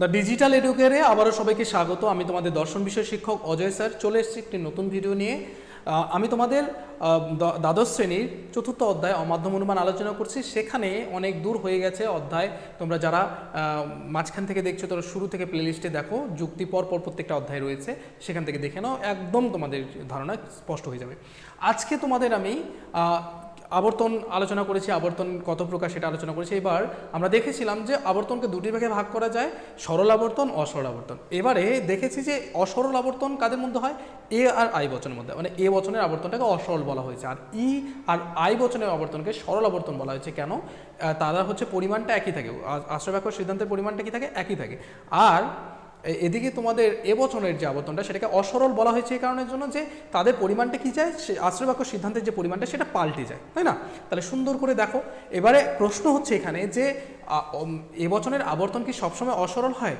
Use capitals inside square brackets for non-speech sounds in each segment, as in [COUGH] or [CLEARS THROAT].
The digital এডুকেয়ারে আবারও সবাইকে স্বাগত। আমি তোমাদের দর্শন বিষয় শিক্ষক অজয় স্যার। চলে এসেছি একটি নতুন ভিডিও নিয়ে। আমি তোমাদের দ্বাদশ শ্রেণির চতুর্থ অধ্যায় অমাধ্যম অনুমান আলোচনা করছি। সেখানে অনেক দূর হয়ে গেছে অধ্যায়। তোমরা যারা মাঝখান থেকে দেখছ, তোমরা শুরু থেকে প্লেলিস্টে দেখো। যুক্তি পর পর প্রত্যেকটা অধ্যায় রয়েছে। সেখান থেকে দেখে নাও। একদম তোমাদের ধারণা স্পষ্ট হয়ে যাবে। আজকে তোমাদের আমি আবর্তন আলোচনা করেছি, আবর্তন কত প্রকার সেটা আলোচনা করেছি। এবার আমরা দেখেছিলাম যে আবর্তনকে দুটি ভাগে ভাগ করা যায়, সরল আবর্তন, অসরল আবর্তন। এবারে দেখেছি যে অসরল আবর্তন কাদের মধ্যে হয়? এ আর আই বচনের মধ্যে। মানে এ বচনের আবর্তনটাকে অসরল বলা হয়েছে। আর ই আর আই বচনের আবর্তনকে সরল আবর্তন বলা হয়েছে। কেন? তারা হচ্ছে পরিমাণটা একই থাকে। আশ্রয় আশ্রয়বাক্য সিদ্ধান্তের পরিমাণটা কি থাকে? একই থাকে। আর এদিকে তোমাদের এবচনের যে আবর্তনটা সেটাকে অসরল বলা হয়েছে এই কারণের জন্য যে তাদের পরিমাণটা কি যায়, সে আশ্রয়বাক্য সিদ্ধান্তের যে পরিমাণটা সেটা পাল্টে যায়, তাই না? তাহলে সুন্দর করে দেখো। এবারে প্রশ্ন হচ্ছে এখানে যে এবচনের আবর্তন কি সবসময় অসরল হয়?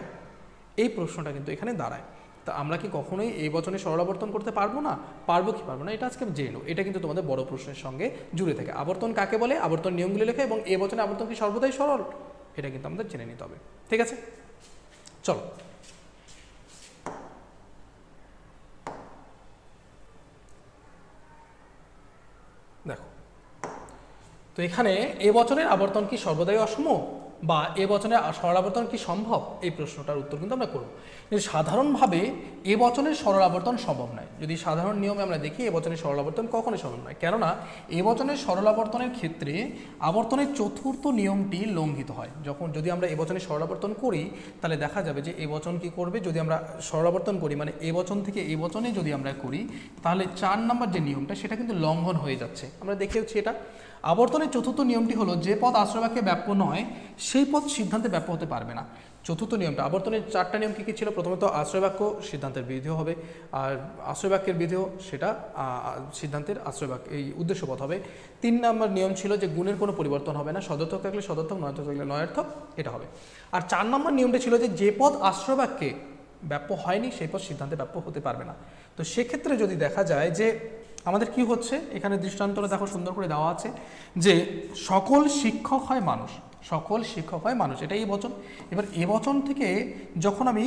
এই প্রশ্নটা কিন্তু এখানে দাঁড়ায়। তা আমরা কি কখনোই এই বচনে সরল আবর্তন করতে পারব না? পারব কি পারব না? এটা আজকে জেনে নেব। এটা কিন্তু তোমাদের বড় প্রশ্নের সঙ্গে জুড়ে থাকে। আবর্তন কাকে বলে? আবর্তন নিয়মগুলি লেখে এবং এ বচনে আবর্তন কি সর্বদাই সরল? এটা কিন্তু আমাদের জেনে নিতে হবে। ঠিক আছে? চলো দেখো তো এখানে এ বচনের আবর্তন কি সর্বদাই অসম বা এ বচনের সরলাবর্তন কি সম্ভব? এই প্রশ্নটার উত্তর কিন্তু আমরা করব। কিন্তু সাধারণভাবে এ বচনের সরলাবর্তন সম্ভব নয়, যদি সাধারণ নিয়মে আমরা দেখি এ বচনের সরলাবর্তন কখনোই সম্ভব নয়, কেননা এ বচনের সরলাবর্তনের ক্ষেত্রে আবর্তনের চতুর্থ নিয়মটি লঙ্ঘিত হয়। যখন যদি আমরা এ বচনের সরলাবর্তন করি, তাহলে দেখা যাবে যে এ বচন কি করবে? যদি আমরা সরলাবর্তন করি মানে এ বচন থেকে এ বচনে যদি আমরা করি, তাহলে চার নম্বর যে নিয়মটা, সেটা কিন্তু লঙ্ঘন হয়ে যাচ্ছে। আমরা দেখেওছি এটা। আবর্তনের চতুর্থ নিয়মটি হলো যে পদ আশ্রয়বাক্যে ব্যাপ্য নয়, সেই পদ সিদ্ধান্তে ব্যাপ্য হতে পারবে না। চতুর্থ নিয়মটা, আবর্তনের চারটা নিয়ম কী কী ছিল? প্রথমত আশ্রয়বাক্য, সিদ্ধান্তের বিধেয় হবে। আর আশ্রয়বাক্যের বিধেয় সেটা সিদ্ধান্তের আশ্রয়বাক্য, এই উদ্দেশ্য পথ হবে। তিন নম্বর নিয়ম ছিল যে গুণের কোনো পরিবর্তন হবে না, সদর্থক থাকলে সদর্থক, নয়ার্থক থাকলে নয়ার্থক, এটা হবে। আর চার নম্বর নিয়মটা ছিল যে যে পদ আশ্রয়বাক্যে ব্যাপ্য হয়নি, সেই পদ সিদ্ধান্তে ব্যাপ্য হতে পারবে না। তো সেক্ষেত্রে যদি দেখা যায় যে আমাদের কি হচ্ছে? এখানে দৃষ্টান্তটা দেখো সুন্দর করে দেওয়া আছে যে সকল শিক্ষক হয় মানুষ, সকল শিক্ষক হয় মানুষ, এটাই এই বচন। এবার এ বচন থেকে যখন আমি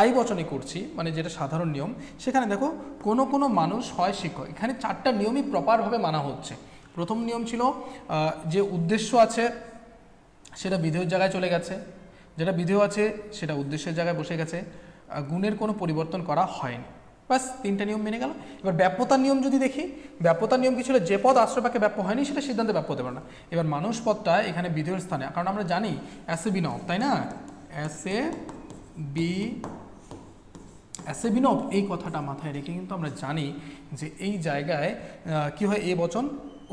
আই বচনে করছি মানে যেটা সাধারণ নিয়ম, সেখানে দেখো কোনো কোনো মানুষ হয় শিক্ষক। এখানে চারটা নিয়মই প্রপারভাবে মানা হচ্ছে। প্রথম নিয়ম ছিল যে উদ্দেশ্য আছে, সেটা বিধেয়র জায়গায় চলে গেছে। যেটা বিধেয় আছে, সেটা উদ্দেশ্যের জায়গায় বসে গেছে। গুণের কোনো পরিবর্তন করা হয়নি। বাস তিনটা নিয়ম মেনে গেল। এবার ব্যাপ্যতার নিয়ম যদি দেখি ব্যাপ্যতার নিয়ম কিছু ছিল? যে পদ আশ্রয়পাকে ব্যাপ্য হয়নি, সেটা সিদ্ধান্তে ব্যাপ্য হতে পারে না। এবার মানুষ পদটা এখানে বিধেয়র স্থানে, কারণ আমরা জানি অ্যাসে বিনব তাই না? অ্যাসে বি অ্যাসে বিনব এই কথাটা মাথায় রেখে কিন্তু আমরা জানি যে এই জায়গায় কি হয়? এ বচন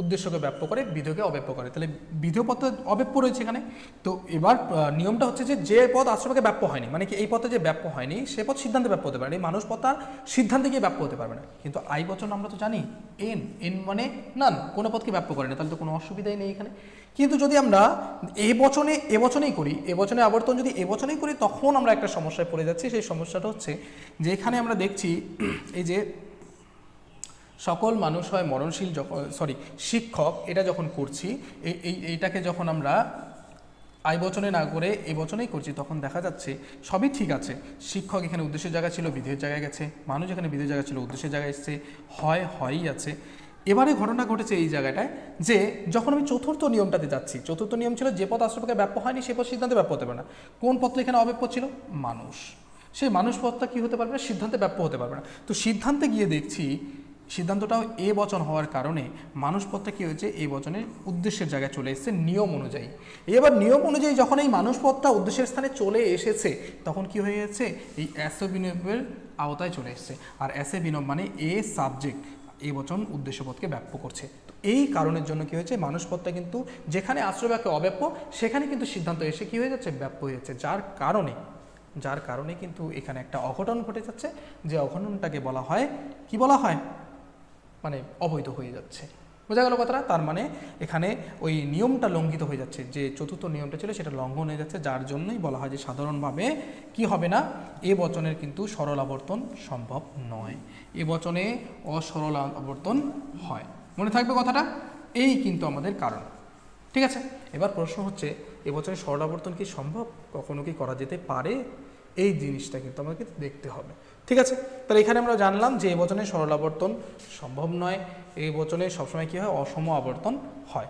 উদ্দেশ্যকে ব্যাপ্য করে বিধকে অব্যাপ্য করে। তাহলে বিধেয় পদটা অব্যাপ্য রয়েছে এখানে। তো এবার নিয়মটা হচ্ছে যে যে পদ আশ্রমকে ব্যাপ্য হয়নি মানে কি এই পথে যে ব্যাপ্য হয়নি, সে পথ সিদ্ধান্তে ব্যাপ্য হতে পারে এই মানুষ পথ তার সিদ্ধান্তে গিয়ে ব্যাপ্য হতে পারবে না। কিন্তু আই বচন আমরা তো জানি, এন এন মানে নান, কোনো পথকে ব্যাপ্য করে না, তাহলে তো কোনো অসুবিধাই নেই এখানে। কিন্তু যদি আমরা এ বচনে, এ বচনেই করি, এ বচনে আবর্তন যদি এ বচনেই করি, তখন আমরা একটা সমস্যায় পড়ে যাচ্ছি। সেই সমস্যাটা হচ্ছে যে, এখানে আমরা দেখছি, এই যে সকল মানুষ হয় মরণশীল যখন সরি শিক্ষক, এটা যখন করছি, এই এই, এইটাকে যখন আমরা আই বচনে না করে এ বচনেই করছি, তখন দেখা যাচ্ছে সবই ঠিক আছে। শিক্ষক এখানে উদ্দেশ্যের জায়গা ছিল বিধের জায়গায় গেছে, মানুষ এখানে বিধের জায়গা ছিল, উদ্দেশ্যের জায়গায় এসছে, হয়, হয়ই আছে। এবারে ঘটনা ঘটেছে এই জায়গাটায় যে, যখন আমি চতুর্থ নিয়মটাতে যাচ্ছি, চতুর্থ নিয়ম ছিল যে পথ আশ্রমকে ব্যাপ্য হয়নি, সে পথ সিদ্ধান্তে ব্যাপ্য হতে পারে না। কোন পথটা এখানে অব্যাপ্য ছিল? মানুষ। সেই মানুষ পথটা কী হতে পারবে? না সিদ্ধান্তে ব্যাপ্য হতে পারবে না। তো সিদ্ধান্তে গিয়ে দেখছি সিদ্ধান্তটাও এ বচন হওয়ার কারণে মানুষ পদটা কী হয়েছে? এই বচনের উদ্দেশ্যের জায়গায় চলে এসেছে নিয়ম অনুযায়ী। এবার নিয়ম অনুযায়ী যখন এই মানুষ পদটা উদ্দেশ্যের স্থানে চলে এসেছে, তখন কি হয়ে যাচ্ছে এই অ্যাসে বিনিয়োগের আওতায় চলে এসেছে। আর অ্যাসে বিনিয়োগ মানে এ সাবজেক্ট এই বচন উদ্দেশ্য পদকে ব্যাপ্য করছে। তো এই কারণের জন্য কি হয়েছে? মানুষ পদটা কিন্তু যেখানে আশ্রয়বাক্যে অব্যাপ্য, সেখানে কিন্তু সিদ্ধান্ত এসে কি হয়ে যাচ্ছে? ব্যাপ্য হয়ে যাচ্ছে। যার কারণে যার কারণে কিন্তু এখানে একটা অঘটন ঘটে যাচ্ছে। যে অঘটনটাকে বলা হয়, কি বলা হয়? মানে অবৈধ হয়ে যাচ্ছে। বোঝা গেল কথাটা? তার মানে এখানে ওই নিয়মটা লঙ্ঘিত হয়ে যাচ্ছে। যে চতুর্থ নিয়মটা ছিল সেটা লঙ্ঘন হয়ে যাচ্ছে, যার জন্যই বলা হয় যে সাধারণভাবে কি হবে না? এ বচনের কিন্তু সরল আবর্তন সম্ভব নয়। এ বচনে অসরল আবর্তন হয়। মনে থাকবে কথাটা? এই কিন্তু আমাদের কারণ। ঠিক আছে? এবার প্রশ্ন হচ্ছে, এ এবছরের সরল আবর্তন কি সম্ভব? কখনো কি করা যেতে পারে? এই জিনিসটা কিন্তু আমাকে দেখতে হবে। ঠিক আছে? তাহলে এখানে আমরা জানলাম যে এই বচনে সরলাবর্তন সম্ভব নয়। এই বচনে সবসময় কী হয়? অসম আবর্তন হয়।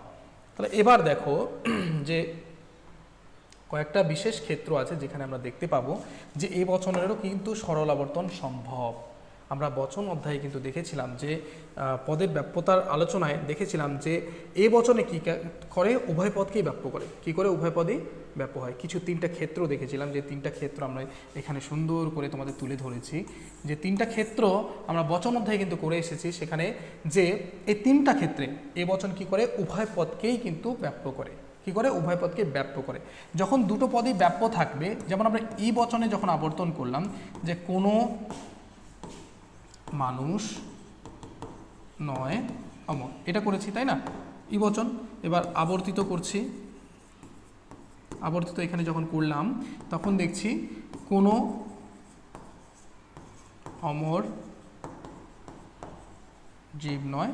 তাহলে এবার দেখো [CLEARS THROAT] যে কয়েকটা বিশেষ ক্ষেত্র আছে যেখানে আমরা দেখতে পাবো যে এই বচনেরও কিন্তু সরল আবর্তন সম্ভব। আমরা বচন অধ্যায়ে কিন্তু দেখেছিলাম যে পদের ব্যাপ্যতার আলোচনায় দেখেছিলাম যে এই বচনে কি করে, উভয় পদকেই ব্যাপ্য করে। কি করে উভয় পদেই ব্যাপ্য হয়? কিছু তিনটা ক্ষেত্র দেখেছিলাম যে, তিনটা ক্ষেত্র আমরা এখানে সুন্দর করে তোমাদের তুলে ধরেছি। যে, তিনটা ক্ষেত্র আমরা বচন অধ্যায়ে কিন্তু করে এসেছি সেখানে যে, এই তিনটা ক্ষেত্রে এই বচন কি করে? উভয় পদকেই কিন্তু ব্যাপ্য করে। কি করে? উভয় পদকে ব্যাপ্য করে। যখন দুটো পদই ব্যাপ্য থাকবে, যেমন আমরা ই বচনে যখন আবর্তন করলাম যে, কোনো মানুষ নয়। অমর, এটা করেছি, তাই না? ই বচন, এবার আবর্তিত করছি। আবর্তিত এখানে যখন করলাম, তখন দেখছি কোনো অমর জীব নয়,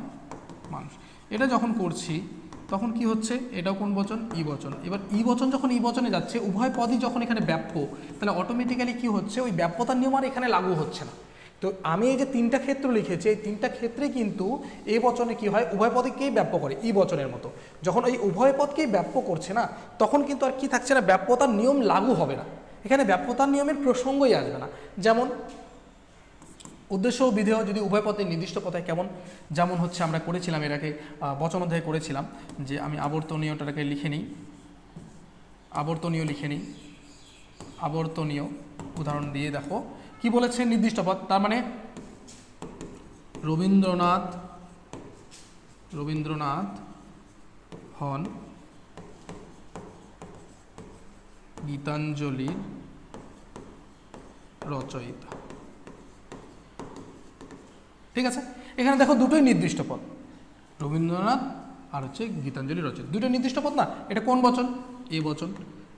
মানুষ। এটা যখন করছি, তখন কি হচ্ছে? এটাও কোন বচন? ই বচন। এবার ই বচন যখন ই বচনে যাচ্ছে, উভয় পদই যখন এখানে ব্যাপ্য, তাহলে অটোমেটিক্যালি কি হচ্ছে? ওই ব্যাপ্যতার নিয়ম আর এখানে লাগু হচ্ছে না। তো আমি এই যে তিনটা ক্ষেত্র লিখেছি, এই তিনটা ক্ষেত্রে কিন্তু এ বচনে কি হয়? উভয় পদকেই ব্যাপ্য করে, ই বচনের মতো। যখন এই উভয় পদকেই ব্যাপ্য করছে না, তখন কিন্তু আর কি থাকছে না, ব্যাপ্যতার নিয়ম লাগু হবে না। এখানে ব্যাপ্যতার নিয়মের প্রসঙ্গই আসবে না। যেমন উদ্দেশ্য ও বিধেয় যদি উভয় পথে নির্দিষ্ট পথে কেমন, যেমন হচ্ছে আমরা করেছিলাম আগে বচন অধ্যায় করেছিলাম যে আমি আবর্তনীয়টাকে লিখে নিই। আবর্তনীয় লিখে নিই। আবর্তনীয় উদাহরণ দিয়ে দেখো। কি বলেছে নির্দিষ্ট পথ? তার মানে রবীন্দ্রনাথ রবীন্দ্রনাথ হন গীতাঞ্জলির রচয়িতা। ঠিক আছে? এখানে দেখো দুটোই নির্দিষ্ট পদ রবীন্দ্রনাথ আর হচ্ছে গীতাঞ্জলি রচনা দুটো নির্দিষ্ট পদ না? এটা কোন বচন? এ বচন।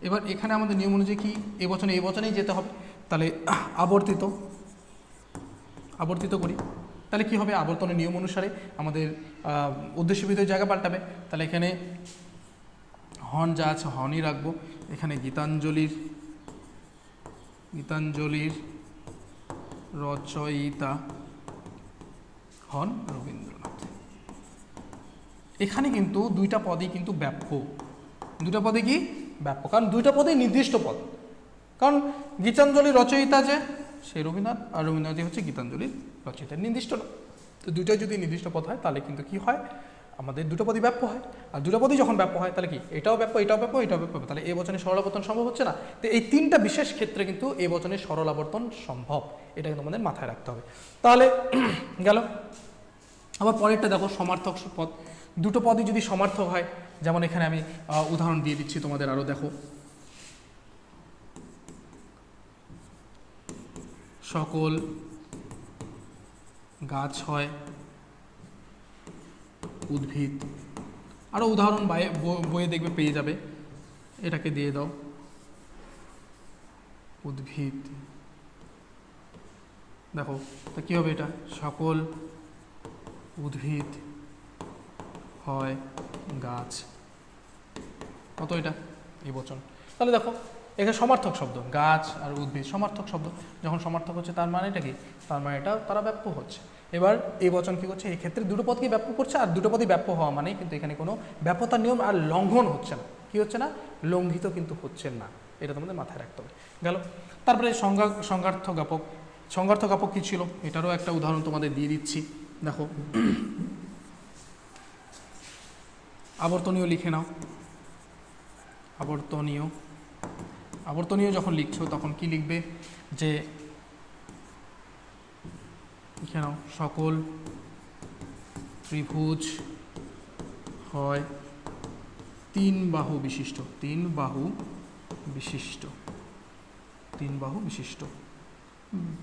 এবার এখানে আমাদের নিয়ম অনুযায়ী কি? এ বচনে এই বচনেই যেতে হবে। তাহলে আবর্তিত। আবর্তিত করি। তাহলে কি হবে? আবর্তনের নিয়ম অনুসারে আমাদের আহ, উদ্দেশ্য বিধেয় জায়গা পাল্টাবে। তাহলে এখানে হন যা আছে হনই রাখব। এখানে গীতাঞ্জলির গীতাঞ্জলির রচয়িতা হন রবীন্দ্রনাথ। এখানে কিন্তু দুইটা পদই কিন্তু ব্যাপক। দুইটা পদে কি? ব্যাপক। কারণ দুইটা পদেই নির্দিষ্ট পদ। কারণ গীতাঞ্জলি রচয়িতা যে, সেই রবীন্দ্রনাথ, আর রবীন্দ্রনাথই হচ্ছে গীতাঞ্জলির রচয়িতা নির্দিষ্ট তো দুইটাই যদি নির্দিষ্ট পদ হয়, তাহলে কিন্তু কি হয়? আমাদের দুটো পদই ব্যাপ্য হয়। আর দুটো পদই যখন ব্যাপ্য হয়, তাহলে কি? এটাও ব্যাপ্য এটাও ব্যাপ্য এটাও ব্যাপ্য তাহলে এই বচনে সরলাবর্তন সম্ভব হচ্ছে না? তো এই তিনটা বিশেষ ক্ষেত্রে কিন্তু এই বচনে সরলাবর্তন সম্ভব। এটা কিন্তু আমাদের মাথায় রাখতে হবে। তাহলে [CLEARS THROAT] গেল। আবার পরেরটা দেখো, সমার্থক পদ। দুটো পদই যদি সমার্থক হয়, যেমন এখানে আমি উদাহরণ দিয়ে দিচ্ছি তোমাদের আরও দেখো। সকল গাছ হয়, উদ্ভিদ। আরও উদাহরণ বইয়ে দেখবে, পেয়ে যাবে। এটাকে দিয়ে দাও। উদ্ভিদ। দেখো, তা কী হবে এটা? সকল উদ্ভিদ হয়, গাছ। কত এটা? এই তাহলে দেখো এখানে সমার্থক শব্দ, গাছ আর উদ্ভিদ, সমার্থক শব্দ। যখন সমার্থক হচ্ছে তার মানে এটা কি? তার মানে এটা তারা ব্যাপ্য হচ্ছে। এবার এই বচন কি করছে? এই ক্ষেত্রে দুটো পদকে ব্যাপ্য করছে আর দুটো পদই ব্যাপ্য হওয়া মানে কিন্তু এখানে কোনো ব্যাপ্যতার নিয়ম আর লঙ্ঘন হচ্ছে না। কি হচ্ছে না? লঙ্ঘিত কিন্তু হচ্ছে না। এটা তোমাদের মাথায় রাখতে হবে। গেল। তারপরে সংজ্ঞা, সংজ্ঞার্থ জ্ঞাপক সংজ্ঞার্থ জ্ঞাপক কী ছিল? এটারও একটা উদাহরণ তোমাদের দিয়ে দিচ্ছি। দেখো। আবর্তনীয় লিখে নাও। আবর্তনীয় আবর্তনীয় যখন লিখছো, তখন কি লিখবে? যে নাও সকল ত্রিভুজ হয় তিন বাহু বিশিষ্ট। তিন বাহু বিশিষ্ট। তিন বাহু বিশিষ্ট।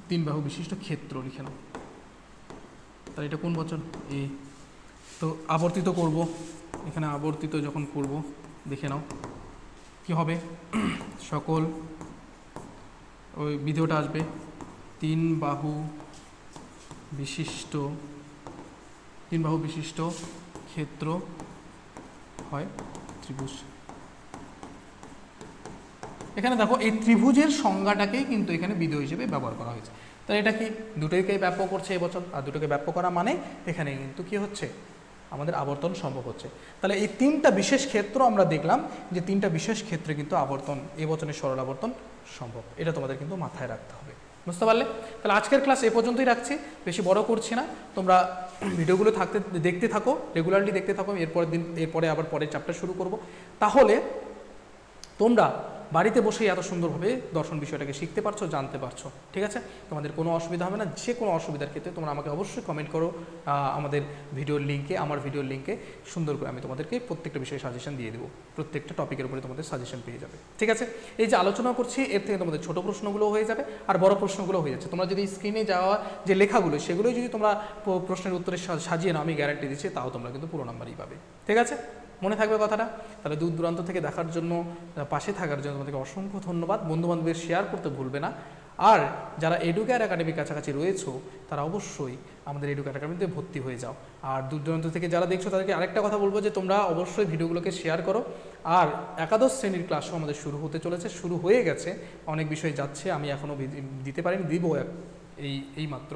তিন বাহু বিশিষ্ট ক্ষেত্র লিখে নাও। তাহলে এটা কোন বচন? এ। তো আবর্তিত করব। এখানে আবর্তিত যখন করব, দেখে নাও। কি হবে? সকল ওই ভিডিওটা আসবে। তিন বাহু বিশিষ্ট, তিন বাহু বিশিষ্ট ক্ষেত্র হয় ত্রিভুজ। এখানে দেখো, এই ত্রিভুজের সংজ্ঞাটাকেই কিন্তু এখানে বিধেয় হিসেবে ব্যবহার করা হয়েছে। তাহলে এটা কি দুটোকেই ব্যাপ্য করছে এবছর? আর দুটোকে ব্যাপ্য করা মানে এখানে কিন্তু কি হচ্ছে? আমাদের আবর্তন সম্ভব হচ্ছে। তাহলে এই তিনটা বিশেষ ক্ষেত্র আমরা দেখলাম যে তিনটা বিশেষ ক্ষেত্রে কিন্তু আবর্তন এবছরের সরল আবর্তন সম্ভব। এটা তোমাদের কিন্তু মাথায় রাখতে হবে। বুঝতে পারলে? তাহলে আজকের ক্লাস এ পর্যন্তই রাখছি। বেশি বড় করছি না। তোমরা ভিডিওগুলো থাকতে, দেখতে থাকো রেগুলারলি দেখতে থাকো। এরপরের দিন, এরপরে আবার পরের চ্যাপ্টার শুরু করব। তাহলে তোমরা বাড়িতে বসেই এত সুন্দরভাবে দর্শন বিষয়টাকে শিখতে পারছ, জানতে পারছ, ঠিক আছে? তোমাদের কোনো অসুবিধা হবে না, যে কোনো অসুবিধার ক্ষেত্রে তোমরা আমাকে অবশ্যই কমেন্ট করো আমাদের ভিডিওর লিঙ্কে আমার ভিডিওর লিঙ্কে সুন্দর করে আমি তোমাদেরকে প্রত্যেকটা বিষয়ে সাজেশন দিয়ে দেবো। প্রত্যেকটা টপিকের উপরে তোমাদের সাজেশন পেয়ে যাবে, ঠিক আছে? এই যে আলোচনা করছি, এর থেকে তোমাদের ছোট প্রশ্নগুলো হয়ে যাবে আর বড় প্রশ্নগুলো হয়ে যাচ্ছে। তোমরা যদি স্ক্রিনে যাওয়া, যে লেখাগুলো, সেগুলোই যদি তোমরা প্রশ্নের উত্তরে সাজিয়ে নাও, আমি গ্যারান্টি দিচ্ছি, তাও তোমরা কিন্তু পুরো নাম্বারই পাবে, ঠিক আছে? মনে থাকবে কথাটা। তাহলে দূর দূরান্ত থেকে দেখার জন্য পাশে থাকার জন্য তোমাদেরকে অসংখ্য ধন্যবাদ। বন্ধু বান্ধবের শেয়ার করতে ভুলবে না। আর যারা এডুকেয়ার একাডেমির কাছাকাছি রয়েছো, তারা অবশ্যই আমাদের এডুকেয়ার একাডেমিতে ভর্তি হয়ে যাও। আর দূর দূরান্ত থেকে যারা দেখছ, তাদেরকে আরেকটা কথা বলব যে, তোমরা অবশ্যই ভিডিওগুলোকে শেয়ার করো। আর একাদশ শ্রেণির ক্লাসও আমাদের শুরু হতে চলেছে, শুরু হয়ে গেছে। অনেক বিষয় যাচ্ছে, আমি এখনও দিতে পারিনি, দিব এই এই মাত্র।